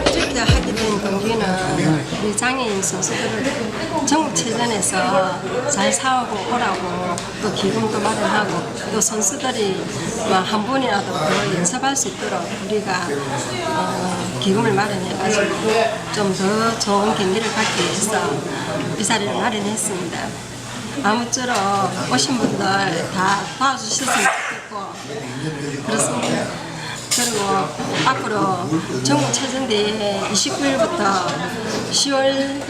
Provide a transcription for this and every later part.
장애인 동기는 우리 장애인 선수들을 전국체전에서 잘 싸우고 오라고 또 기금도 마련하고 또 선수들이 뭐한 번이라도 더 연습할 수 있도록 우리가 어, 기금을 마련해가지고 좀 더 좋은 경기를 갖기 위해서 이 자리를 마련했습니다. 아무쪼록 오신 분들 다 도와주셨으면 좋겠고 그렇습니다. 그리고 앞으로 전국 체전대회 29일부터 10월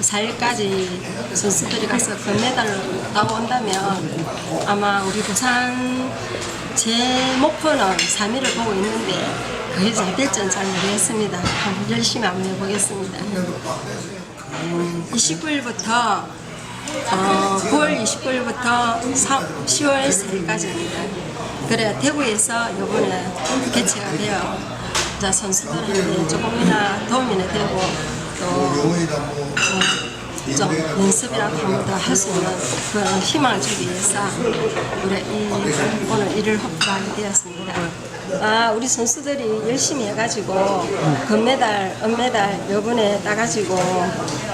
4일까지 선수들이 가서 금메달을 따고 온다면 아마 우리 부산 제 목표는 3위를 보고 있는데 그게 잘 될지는 잘 모르겠습니다. 한번 열심히 한번 해보겠습니다. 29일부터 어, 9월 29일부터 10월 4일까지입니다. 그래 대구에서 이번에 개최가 되어 자 선수들한테 조금이나 도움이 되고 또 어, 좀 연습이라도 한번더 할 수 있는 그런 희망을 주기 위해서 우리 이 오늘 일을 확보하게 되었습니다. 아 우리 선수들이 열심히 해가지고 금메달, 은메달 요번에 따가지고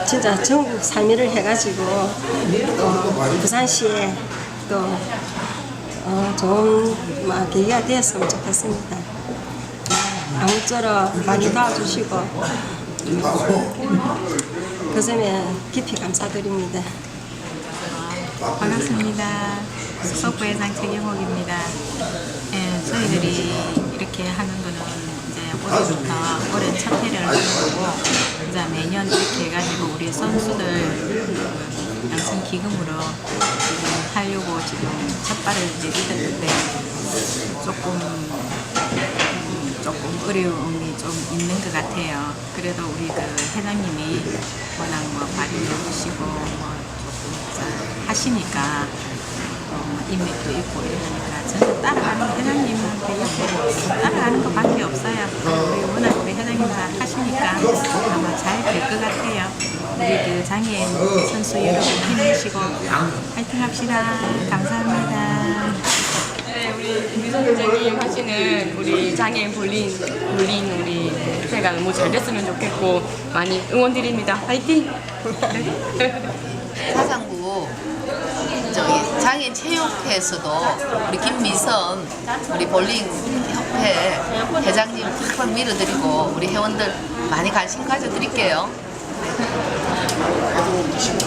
진짜 전국 3위를 해가지고 또 부산시에 또 어, 좋은 막 계기가 되었으면 좋겠습니다. 아무쪼록 많이 도와주시고 그 점에 깊이 감사드립니다. 반갑습니다. 수석부회장 최경옥입니다. 예, 저희들이 이렇게 하는 거는 올해부터 올해 하는 거고, 이제 매년 이렇게 해가지고 우리 선수들 양성 기금으로 지금 하려고 지금 첫 발을 내딛었는데 조금 음, 조금 어려움이 좀 있는 것 같아요. 그래도 우리 그 회장님이 워낙 뭐 발휘해 주시고 뭐 조금 잘 하시니까 어, 인맥도 있고 이러니까 저는 따라가는 회장님한테 옆에 따라가는 것밖에 없어요. 우리 워낙 우리 회장님 잘 하시니까 아마 잘 될 것 같아요. 우리 그 장애인 선수 여러분 힘내시고 파이팅 합시다. 감사합니다. 네, 우리 미선 회장님 하시는 우리 장애인 볼링, 볼링 우리 회가 너무 잘 됐으면 좋겠고 많이 응원드립니다. 화이팅! 사상구 저기 장애인 체육회에서도 우리 김미선 우리 볼링 협회 회장님 팍팍 밀어드리고 우리 회원들 많이 관심 가져드릴게요. Thank you.